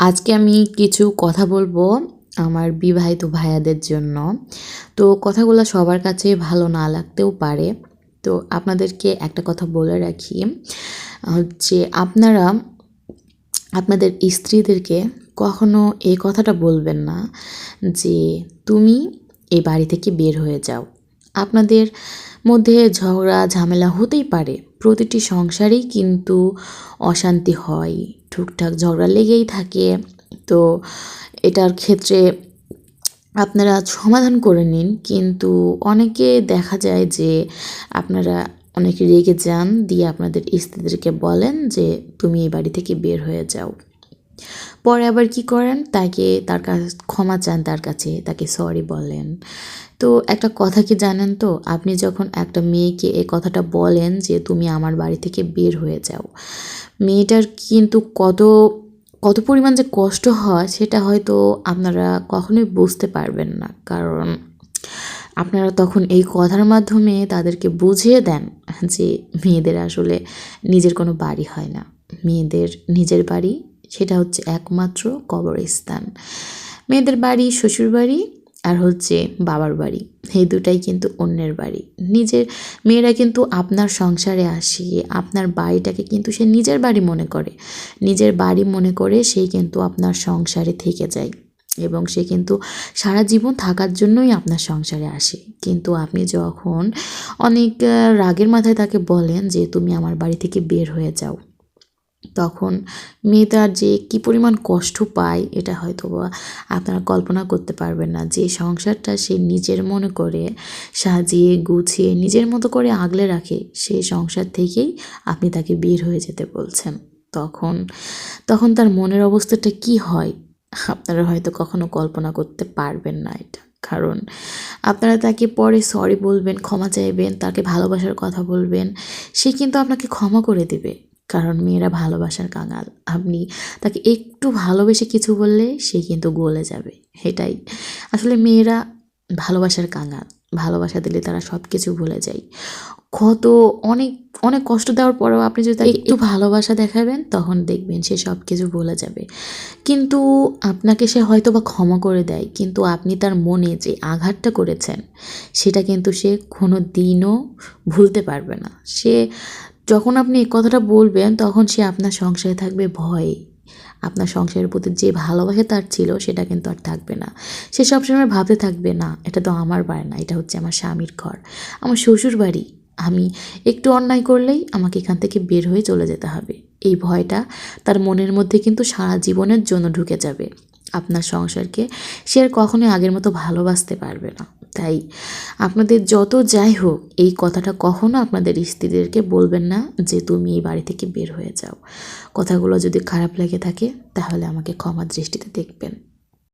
আজকে আমি কিছু কথা বলব আমার বিবাহিত ভাইয়াদের জন্য। তো কথাগুলো সবার কাছে ভালো না লাগতেও পারে। তো আপনাদেরকে একটা কথা বলে রাখি, হচ্ছে আপনারা, আপনাদের স্ত্রীদেরকে কখনো এই কথাটা বলবেন না যে, তুমি এই বাড়ি থেকে বের হয়ে যাও। আপনাদের মধ্যে ঝগড়া, ঝামেলা হতেই পারে। প্রতিটি সংসারেই কিন্তু অশান্তি হয়। টুকটাক ঝগড়া লেগেই থাকে। তো এটার ক্ষেত্রে আপনারা সমাধান করে নিন। কিন্তু অনেকে দেখা যায় যে আপনারা অনেকে রেগে যান, দিয়ে আপনাদের স্ত্রীদেরকে বলেন যে, তুমি এই বাড়ি থেকে বের হয়ে যাও। পরে আবার কি করেন? তাকে তার কাছে, ক্ষমা চান তার কাছে, তাকে সরি বলেন। তো একটা কথা কি জানেন তো? আপনি যখন একটা মেয়েকে এই কথাটা বলেন যে, তুমি আমার বাড়ি থেকে বের হয়ে যাও। মেয়েটার কিন্তু কত কত পরিমাণ যে কষ্ট হয়, সেটা হয়তো আপনারা কখনোই বুঝতে পারবেন না। কারণ আপনারা তখন এই কথার মাধ্যমে তাদেরকে বুঝিয়ে দেন যে, মেয়েদের আসলে নিজের কোনো বাড়ি হয় না। মেয়েদের নিজের বাড়ি সেটা হচ্ছে একমাত্র কবরস্থান। মেয়েদের বাড়ি, শ্বশুর বাড়ি আর হচ্ছে বাবার বাড়ি। এই দুটাই কিন্তু অন্যের বাড়ি। নিজের মেয়েরা কিন্তু আপনার সংসারে আসে, আপনার বাড়িটাকে কিন্তু সে নিজের বাড়ি মনে করে। নিজের বাড়ি মনে করে সে কিন্তু আপনার সংসারে থেকে যায় এবং সে কিন্তু সারা জীবন থাকার জন্যই আপনার সংসারে আসে। কিন্তু আপনি যখন অনেক রাগের মাথায় তাকে বলেন যে, তুমি আমার বাড়ি থেকে বের হয়ে যাও। তখন মেয়েটার যে কী পরিমাণ কষ্ট পায়, এটা হয়তো বা আপনারা কল্পনা করতে পারবেন না। যে সংসারটা সে নিজের মনে করে সাজিয়ে, গুছিয়ে, নিজের মতো করে আগলে রাখে সেই সংসার থেকেই আপনি তাকে বের হয়ে যেতে বলছেন। তখন তখন তার মনের অবস্থাটা কি হয়, আপনারা হয়তো কখনো কল্পনা করতে পারবেন না এটা। কারণ আপনারা তাকে পরে সরি বলবেন, ক্ষমা চাইবেন, তাকে ভালোবাসার কথা বলবেন, সে কিন্তু আপনাকে ক্ষমা করে দেবে। কারণ মেয়েরা ভালোবাসার কাঙাল। আপনি তাকে একটু ভালোবেসে কিছু বললে সে কিন্তু গলে যাবে এটাই আসলে মেয়েরা ভালোবাসার কাঙাল ভালোবাসা দিলে তারা সব কিছু ভুলে যায়। কত অনেক অনেক কষ্ট দেওয়ার পরেও আপনি যদি তাকে একটু ভালোবাসা দেখাবেন তখন দেখবেন সে সব কিছু ভুলে যাবে। কিন্তু আপনাকে সে হয়তো বা ক্ষমা করে দেয় কিন্তু আপনি তার মনে যে আঘাতটা করেছেন সেটা কিন্তু সে কোনো দিনও ভুলতে পারবে না। সে যখন আপনি এই কথাটা বলবেন, তখন সে আপনার সংসারে থাকবে, ভয়ে। আপনার সংসারের প্রতি যে ভালোবাসা তার ছিল, সেটা কিন্তু আর থাকবে না। সে সবসময় ভাবতে থাকবে, না, এটা তো আমার বাড়ি না, এটা হচ্ছে আমার স্বামীর ঘর। আমার শ্বশুর বাড়ি। আমি একটু অন্যায় করলেই আমাকে এখান থেকে বের হয়ে চলে যেতে হবে। এই ভয়টা তার মনের মধ্যে কিন্তু সারা জীবনের জন্য ঢুকে যাবে। আপনার সংসারকে সে আর কখনোই আগের মতো ভালোবাসতে পারবে না। তাই আপনাদের যত যাই হোক, এই কথাটা কখনো আপনাদের স্ত্রীদেরকে বলবেন না যে তুমি এই বাড়ি থেকে বের হয়ে যাও। কথাগুলো যদি খারাপ লেগে থাকে, তাহলে আমাকে ক্ষমা দৃষ্টিতে দেখবেন।